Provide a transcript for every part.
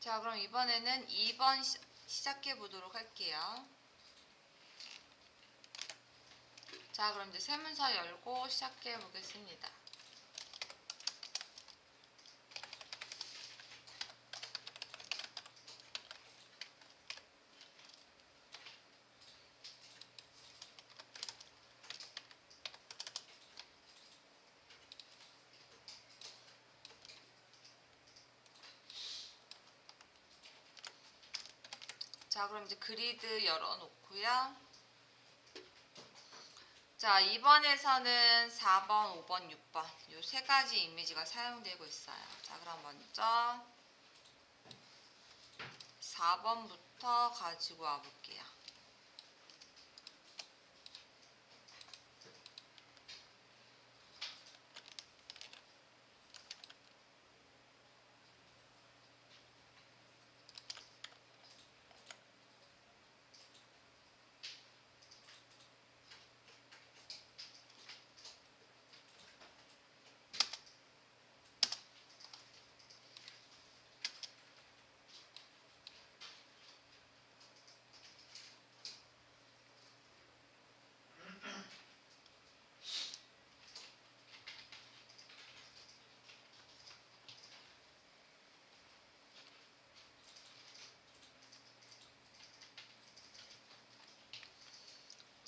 자, 그럼 이번에는 2번 시, 시작해 보도록 할게요. 자, 그럼 이제 세문서 열고 시작해 보겠습니다. 자, 그럼 이제 그리드 열어놓고요. 자, 2번에서는 4번, 5번, 6번 이 세 가지 이미지가 사용되고 있어요. 자, 그럼 먼저 4번부터 가지고 와볼게요.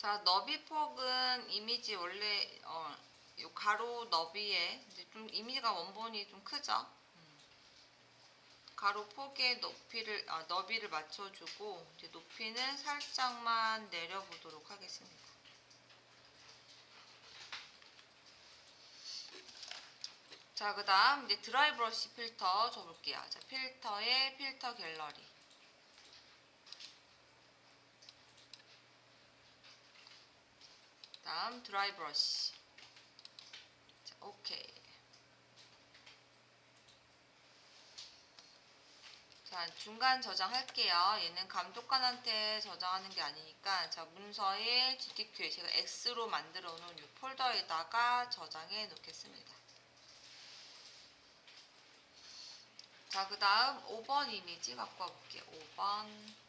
자, 너비 폭은 이미지 원래 어, 요 가로 너비에 좀 이미지가 원본이 좀 크죠. 음. 가로 폭의 높이를 아, 너비를 맞춰주고 이제 높이는 살짝만 내려보도록 하겠습니다. 자, 그 다음 이제 드라이 브러쉬 필터 줘볼게요. 자, 필터에 필터 갤러리. 다음 드라이 브러쉬. 자, 오케이. 자, 중간 저장할게요. 얘는 감독관한테 저장하는 게 아니니까 자, 문서에 GTQ에 제가 X로 만들어 놓은 이 폴더에다가 저장해 놓겠습니다. 자, 그 다음 5번 이미지 갖고 와볼게요. 5번.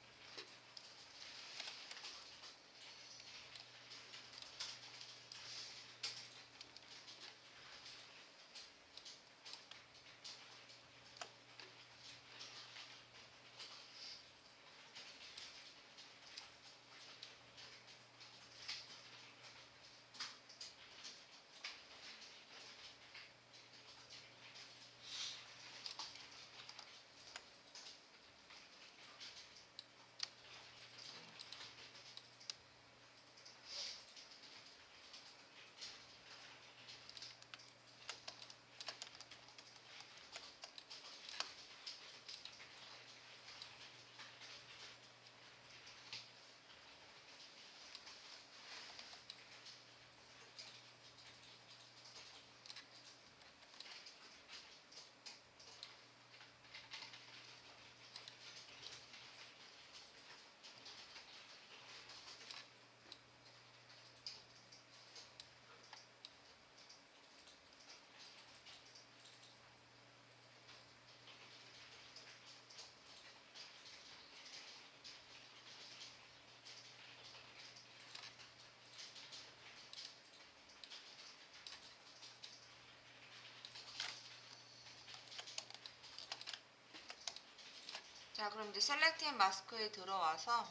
자, 그럼 이제 셀렉팅 마스크에 들어와서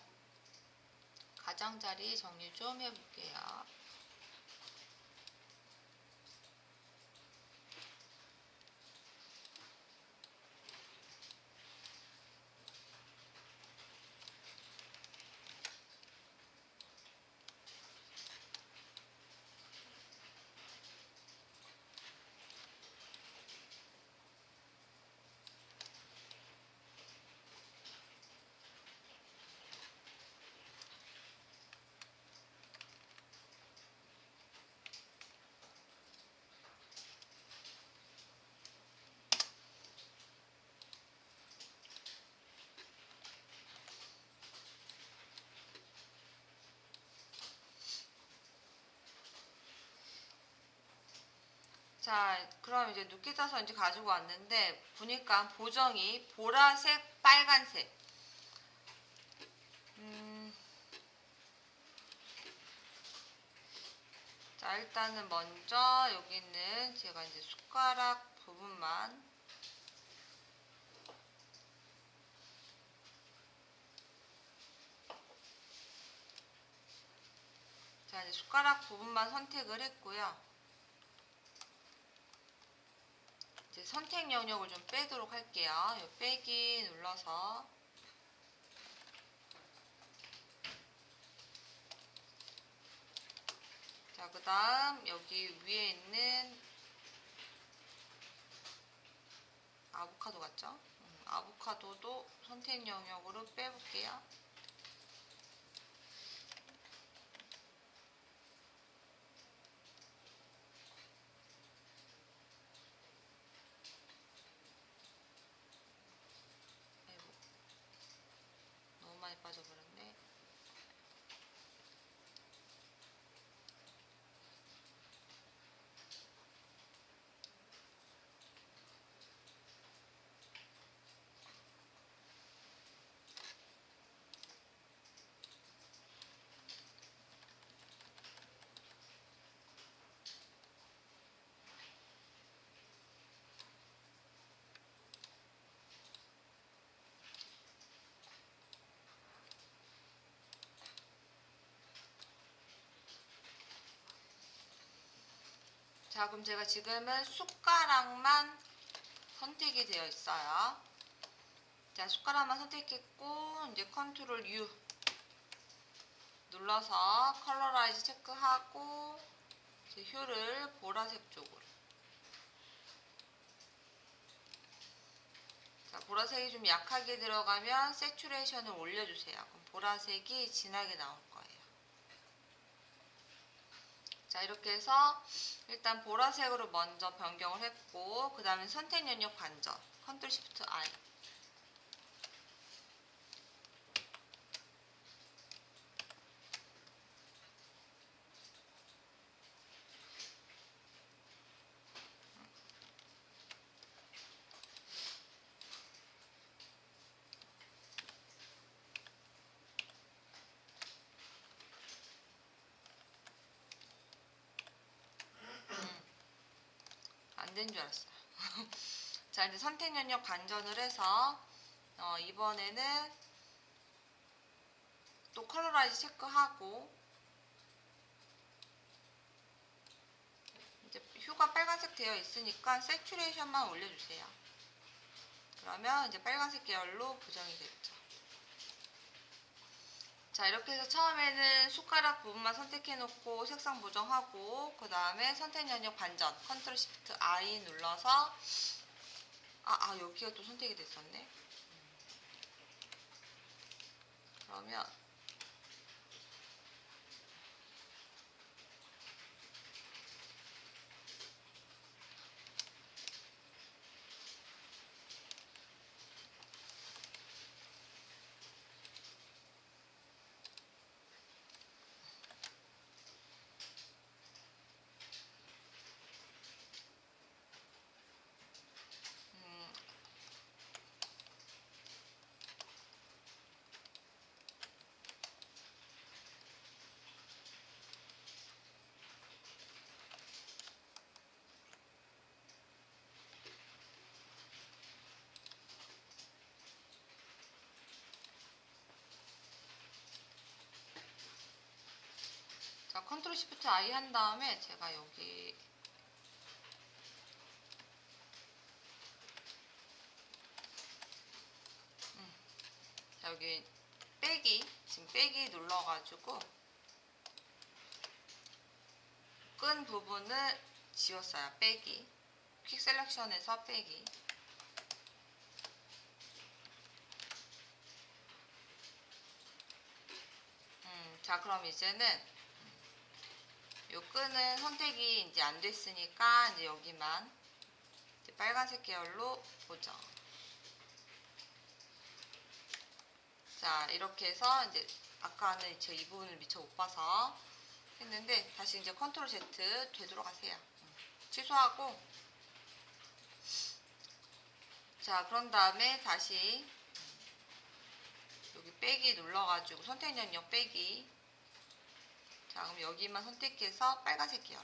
가장자리 정리 좀 해볼게요. 자, 그럼 이제 눕기 따서 이제 가지고 왔는데 보니까 보정이 보라색, 빨간색. 음. 자, 일단은 먼저 여기 있는 제가 이제 숟가락 부분만 자, 이제 숟가락 부분만 선택을 했고요. 이제 선택 영역을 좀 빼도록 할게요. 요 빼기 눌러서 자, 그 다음 여기 위에 있는 아보카도 같죠? 음, 아보카도도 선택 영역으로 빼볼게요. 아이고, 너무 많이 빠져버렸네. 자, 그럼 제가 지금은 숟가락만 선택이 되어 있어요. 자, 숟가락만 선택했고, 이제 컨트롤 U 눌러서 컬러라이즈 체크하고, 휴를 보라색 쪽으로. 자, 보라색이 좀 약하게 들어가면 세츄레이션을 올려주세요. 그럼 보라색이 진하게 거예요. 자 이렇게 해서 일단 보라색으로 먼저 변경을 했고 그 다음에 선택 영역 반전 컨트롤 시프트 I 안 된 줄 알았어요. 자 이제 선택 영역 반전을 해서 어, 이번에는 또 컬러라이즈 체크하고 이제 휴가 빨간색 되어 있으니까 세츄레이션만 올려주세요. 그러면 이제 빨간색 계열로 보정이 됐죠. 자 이렇게 해서 처음에는 숟가락 부분만 선택해 놓고 색상 보정하고 그 다음에 선택 영역 반전 컨트롤 시프트 I 눌러서 아, 아 여기가 또 선택이 됐었네. 그러면 음, 자 컨트롤 시프트 I 한 다음에 제가 여기 자, 여기 빼기 지금 빼기 눌러가지고 끈 부분을 지웠어요. 빼기. 퀵 셀렉션에서 빼기. 음, 자 그럼 이제는 요 끈은 선택이 이제 안 됐으니까 이제 여기만 이제 빨간색 계열로 보정 자 이렇게 해서 이제 아까는 제 이 부분을 미처 못 봐서 했는데 다시 이제 컨트롤 Z 되돌아가세요. 음. 취소하고 자 그런 다음에 다시 여기 빼기 눌러가지고 선택 영역 빼기 자 그럼 여기만 선택해서 빨간색 계열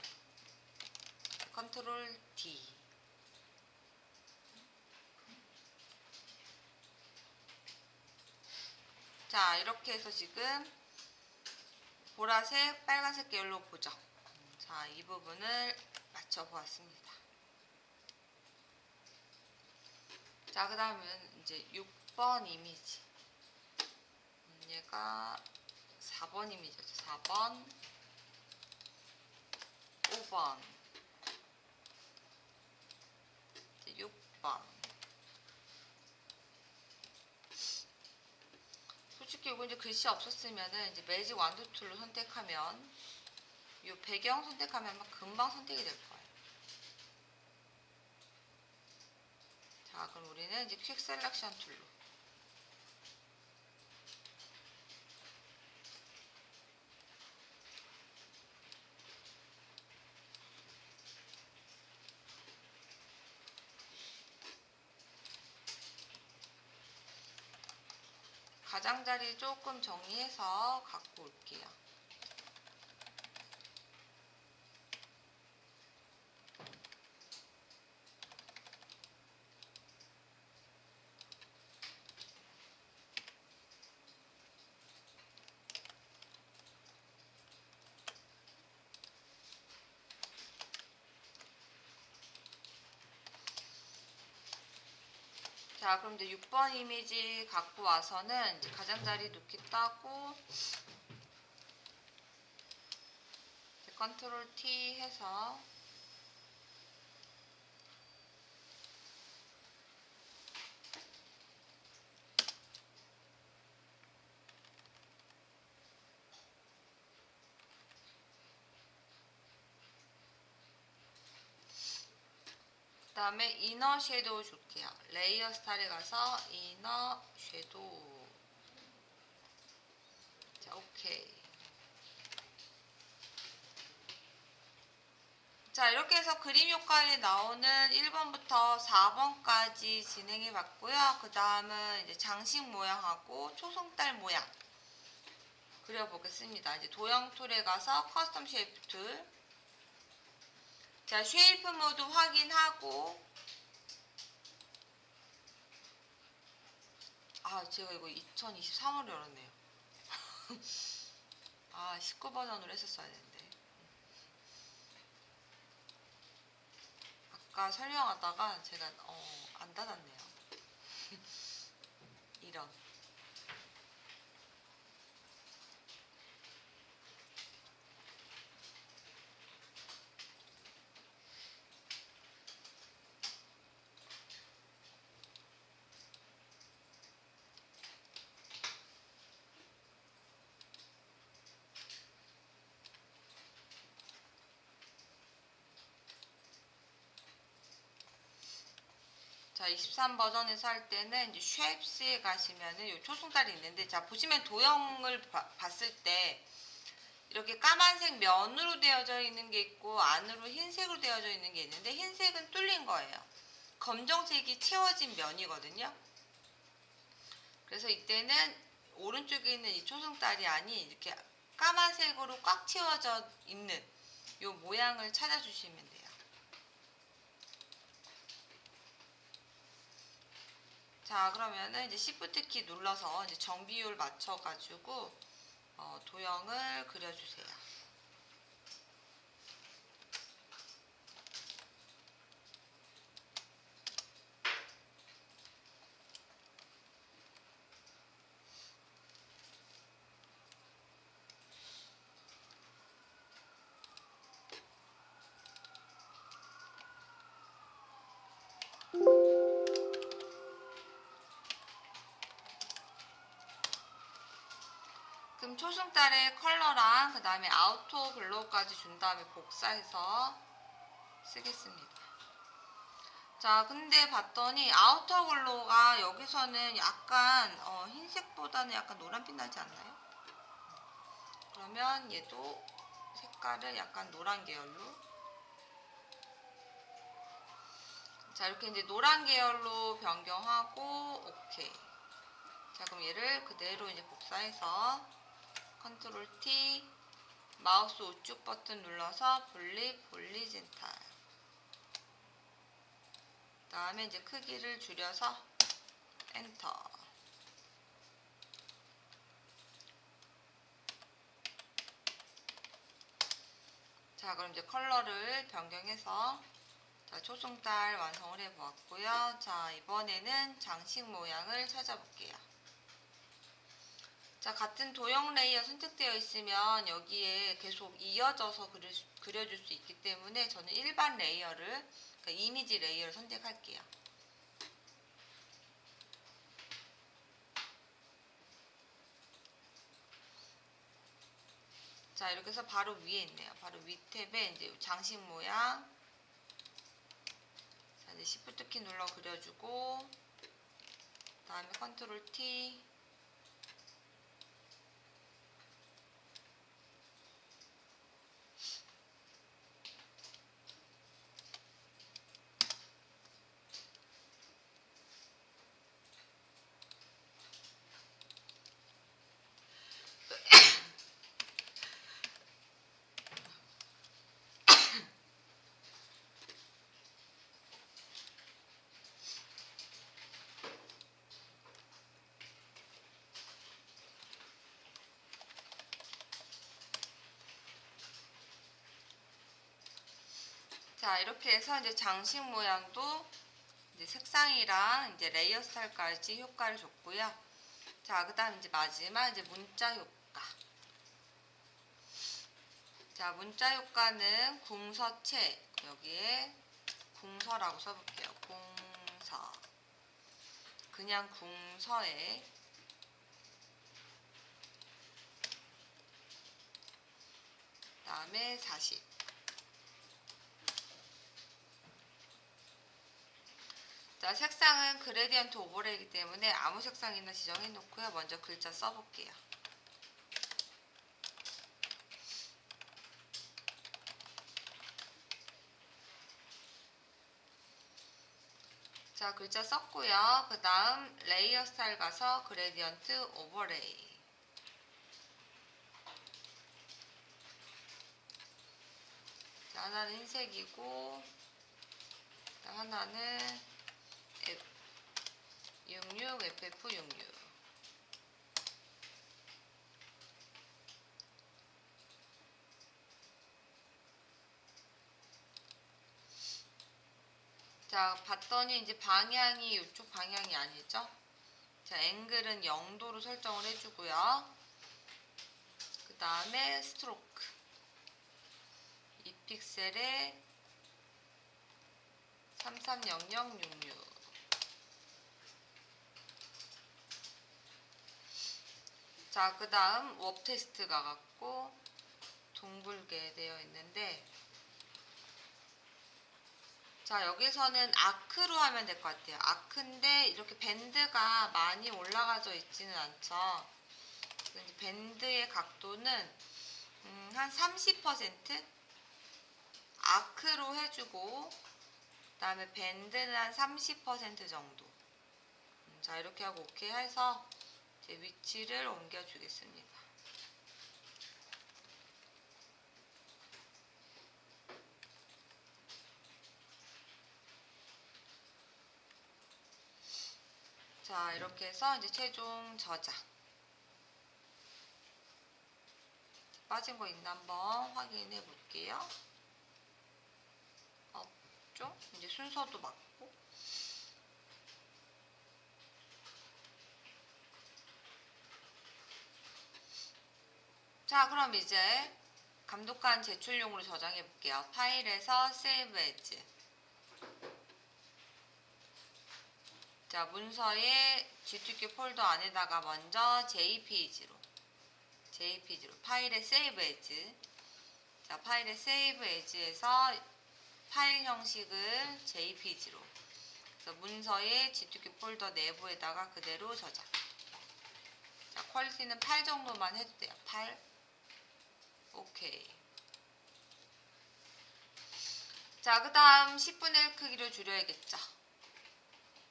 컨트롤 D. 자 이렇게 해서 지금 보라색 빨간색 계열로 보죠. 자 이 부분을 맞춰 보았습니다. 자 그 다음은 이제 6번 이미지. 음, 얘가 4번 이미지죠. 4번 5번. 이제 6번. 솔직히 이거 이제 글씨 없었으면은 이제 매직 완두 툴로 선택하면 이 배경 선택하면 막 금방 선택이 될 거예요. 자, 그럼 우리는 이제 퀵 셀렉션 툴로 가장자리 조금 정리해서 갖고 올게요. 자, 그럼 이제 6번 이미지 갖고 와서는 가장자리 놓기 따고 컨트롤 T 해서 다음에 이너 섀도우 줄게요. 레이어 스타일에 가서 이너 섀도우. 자, 오케이. 자, 이렇게 해서 그림 효과에 나오는 1번부터 4번까지 진행해 봤고요. 그 다음은 이제 장식 모양하고 초승달 모양 그려보겠습니다. 이제 도형 툴에 가서 커스텀 쉐이프 툴. 자, 쉐이프 모드 확인하고 아, 제가 이거 2023월 열었네요. 아, 19 버전으로 했었어야 되는데. 아까 설명하다가 제가 어, 안 닫았네요. 이런. 23 버전에서 할 때는 이제 쉐입스에 가시면은 요 초승달이 있는데 자, 보시면 도형을 봐- 봤을 때 이렇게 까만색 면으로 되어져 있는 게 있고 안으로 흰색으로 되어져 있는 게 있는데 흰색은 뚫린 거예요. 검정색이 채워진 면이거든요. 그래서 이때는 오른쪽에 있는 이 초승달이 아닌 이렇게 까만색으로 꽉 채워져 있는 요 모양을 찾아주시면 돼요. 자 그러면은 이제 Shift 키 눌러서 이제 정비율 맞춰가지고 어, 도형을 그려주세요. 그럼 초승달의 컬러랑 그 다음에 아우터 글로우까지 준 다음에 복사해서 쓰겠습니다. 자, 근데 봤더니 아우터 글로우가 여기서는 약간 어, 흰색보다는 약간 노란빛 나지 않나요? 그러면 얘도 색깔을 약간 노란 계열로 자 이렇게 이제 노란 계열로 변경하고 오케이. 자 그럼 얘를 그대로 이제 복사해서 컨트롤 T 마우스 우측 버튼 눌러서 분리 홀리젠탈. 그 다음에 이제 크기를 줄여서 엔터. 자 그럼 이제 컬러를 변경해서 자, 초승달 완성을 해보았고요. 자, 이번에는 장식 모양을 찾아볼게요. 자, 같은 도형 레이어 선택되어 있으면 여기에 계속 이어져서 수- 그려줄 수 있기 때문에 저는 일반 레이어를, 그러니까 이미지 레이어를 선택할게요. 자, 이렇게 해서 바로 위에 있네요. 바로 위 탭에 이제 장식 모양, 자, 이제 Shift 키 눌러 그려주고 다음에 컨트롤 T 자, 이렇게 해서 이제 장식 모양도 이제 색상이랑 이제 레이어 스타일까지 효과를 줬고요. 자, 그다음 이제 마지막 이제 문자 효과. 자, 문자 효과는 궁서체 여기에 궁서라고 써볼게요. 궁서. 그냥 궁서에 그다음에 40. 자, 색상은 그레디언트 오버레이기 때문에 아무 색상이나 지정해 놓고요. 먼저 글자 써볼게요. 자, 글자 썼고요. 그 다음 레이어 스타일 가서 그레디언트 오버레이. 자, 하나는 흰색이고, 자, 하나는 66 FF66 자 봤더니 이제 방향이 이쪽 방향이 아니죠? 자 앵글은 0도로 설정을 해주고요. 그 다음에 스트로크. 이 픽셀에 330066 자, 그 다음 워 테스트 가 갖고 둥글게 되어 있는데 자, 여기서는 아크로 하면 될 것 같아요. 아크인데 이렇게 밴드가 많이 올라가져 있지는 않죠. 밴드의 각도는 음, 한 30% 아크로 해주고 그 다음에 밴드는 한 30% 정도. 음, 자, 이렇게 하고 오케이 해서 제 위치를 옮겨주겠습니다. 자, 이렇게 해서 이제 최종 저장. 빠진 거 있나 한번 확인해 볼게요. 없죠? 이제 순서도 맞고. 자, 그럼 이제 감독관 제출용으로 저장해 볼게요. 파일에서 Save As. 자, 문서의 G2Q 폴더 안에다가 먼저 JPG로 JPG로 파일에 Save As. 자, 파일에 Save As에서 파일 형식을 JPG로. 그래서 문서의 G2Q 폴더 내부에다가 그대로 저장. 자, 퀄리티는 8 정도만 해도 돼요. 8. 오케이. 자, 그 다음 10분의 1 크기로 줄여야겠죠.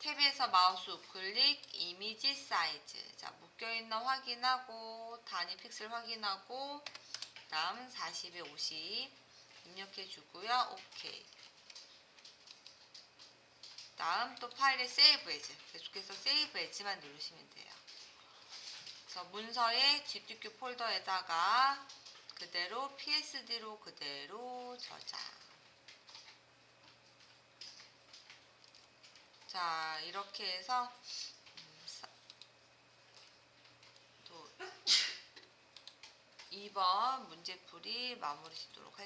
탭에서 마우스 우클릭 이미지 사이즈. 자 묶여있는 확인하고 단위 픽셀 확인하고 다음 40에 50 입력해 주고요. 오케이. 다음 또 파일에 세이브 에즈 계속해서 세이브 에즈만 누르시면 돼요. 그래서 문서의 GTQ 폴더에다가 그대로 PSD로 그대로 저장 자 이렇게 해서 음, 사- 또 2번 문제풀이 마무리 짓도록 할게요.